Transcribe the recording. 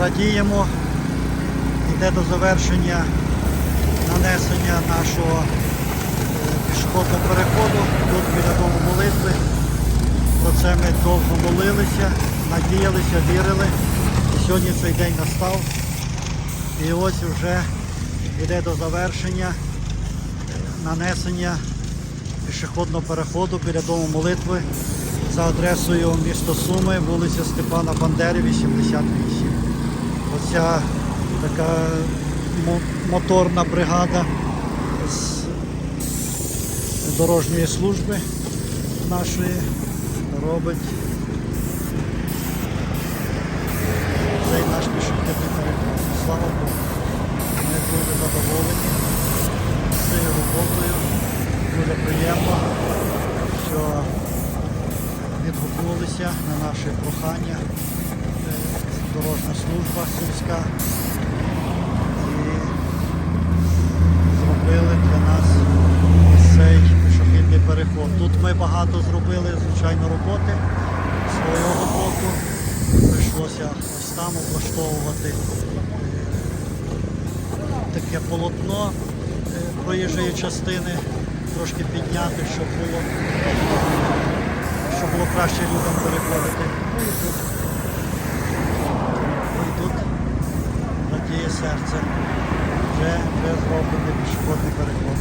радіємо. Йде до завершення нанесення нашого е, пішохідного переходу. Тут біля дому молитви. Про це ми довго молилися, надіялися, вірили. І сьогодні цей день настав. І ось вже йде до завершення нанесення пішохідного переходу біля дому молитви за адресою місто Суми, вулиця Степана Бандери, 88. Оця така моторна бригада з дорожньої служби нашої робить цей наш пішохідний переход. Слава Богу. Ми дуже задоволені цією роботою. Дуже приємно, що відгукнулися на наші прохання е, служба сільська і зробили для нас цей пішохідний переход. Тут ми багато зробили, звичайно, роботи свого боку. Прийшлося ось там облаштовувати е, таке полотно е, проїжджої частини, трошки підняти, щоб було, щоб було краще людям переходити. Ну і тут, і тут серце. Вже, вже зроблений пішохідний переход.